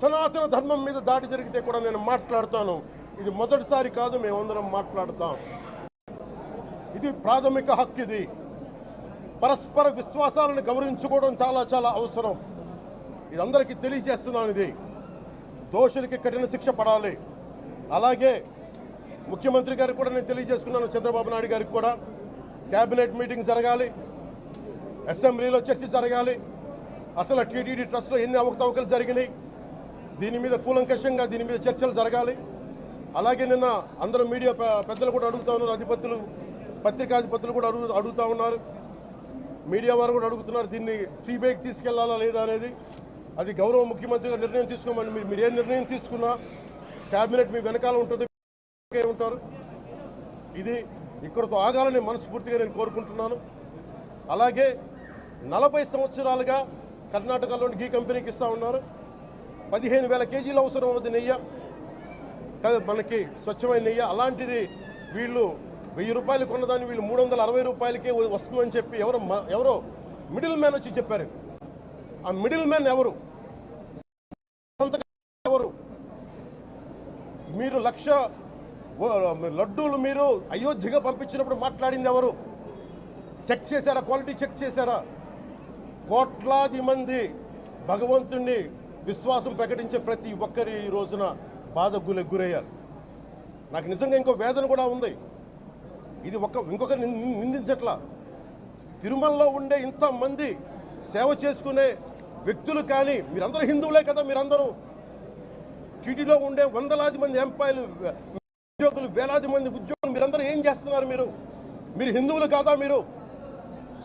సనాతన ధర్మం మీద దాడి జరిగితే కూడా నేను మాట్లాడతాను. ఇది మొదటిసారి కాదు మేమందరం మాట్లాడతాం. ఇది ప్రాథమిక హక్కు ఇది. పరస్పర విశ్వాసాలను గౌరవించుకోవడం చాలా చాలా అవసరం. ఇది అందరికీ తెలియజేస్తున్నాను ఇది. దోషులకి కఠిన శిక్ష పడాలి. అలాగే ముఖ్యమంత్రి గారికి కూడా నేను తెలియజేసుకున్నాను చంద్రబాబు నాయుడు గారికి కూడా. క్యాబినెట్ మీటింగ్ జరగాలి. అసెంబ్లీలో చర్చ జరగాలి. అసలు టీటీడీ ట్రస్ట్లో ఎన్ని అవకతవకలు జరిగినాయి? దీని మీద కూలంకషంగా దీని మీద చర్చలు జరగాలి. అలాగే నిన్న అందరూ మీడియా పెద్దలు కూడా అడుగుతా ఉన్నారు అధిపతులు పత్రికాధిపతులు కూడా అడుగు అడుగుతూ ఉన్నారు. మీడియా వారు కూడా అడుగుతున్నారు దీన్ని సిబిఐకి తీసుకెళ్ళాలా లేదా అనేది. అది గౌరవ ముఖ్యమంత్రి గారు నిర్ణయం తీసుకోమని మీరు మీరు ఏ నిర్ణయం తీసుకున్నా క్యాబినెట్ మీ వెనకాల ఉంటుంది ఉంటారు. ఇది ఇక్కడతో ఆగాలని మనస్ఫూర్తిగా నేను కోరుకుంటున్నాను. అలాగే నలభై సంవత్సరాలుగా కర్ణాటకలోని గీ కంపెనీకి ఇస్తా ఉన్నారు. పదిహేను వేల కేజీలు అవసరం అవుతుంది నెయ్యి. కదా మనకి స్వచ్ఛమైన నెయ్యి. అలాంటిది వీళ్ళు వెయ్యి రూపాయలు కొన్నదాన్ని వీళ్ళు మూడు వందల అరవై రూపాయలకే వస్తుందని చెప్పి ఎవరో ఎవరో మిడిల్ మ్యాన్ వచ్చి చెప్పారు. ఆ మిడిల్ మ్యాన్ ఎవరు? సంతకం ఎవరు? మీరు లక్ష లడ్డూలు మీరు అయోధ్యగా పంపించినప్పుడు మాట్లాడింది ఎవరు? చెక్ చేశారా? క్వాలిటీ చెక్ చేశారా? కోట్లాది మంది భగవంతుణ్ణి విశ్వాసం ప్రకటించే ప్రతి ఒక్కరి ఈ రోజున బాధ గురయ్యారు. నాకు నిజంగా ఇంకో వేదన కూడా ఉంది. ఇది ఒక ఇంకొకరు నిందించట్లా. తిరుమలలో ఉండే ఇంతమంది సేవ చేసుకునే వ్యక్తులు కానీ మీరందరూ హిందువులే కదా మీరందరూ. టీటీలో ఉండే వందలాది మంది ఎంపాయలు ఉద్యోగులు వేలాది మంది ఉద్యోగులు మీరందరూ ఏం చేస్తున్నారు మీరు? మీరు హిందువులు కాదా మీరు?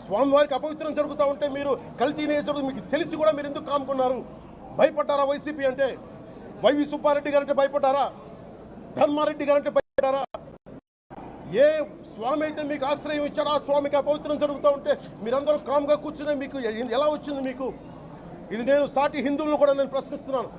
స్వామివారికి అపవిత్రం జరుగుతూ ఉంటే మీరు కల్తీ నేచరు మీకు తెలిసి కూడా మీరు ఎందుకు కాముకున్నారు? భయపడ్డారా వైసీపీ అంటే? వైవి సుబ్బారెడ్డి గారంటే భయపడ్డారా? ధర్మారెడ్డి గారంటే భయపడ్డారా? ఏ స్వామి అయితే మీకు ఆశ్రయం ఇచ్చారో ఆ స్వామికి అపవిత్రం జరుగుతూ ఉంటే మీరందరూ కామ్గా కూర్చునే మీకు ఎలా వచ్చింది మీకు? ఇది నేను సాటి హిందువులను కూడా నేను ప్రశ్నిస్తున్నాను.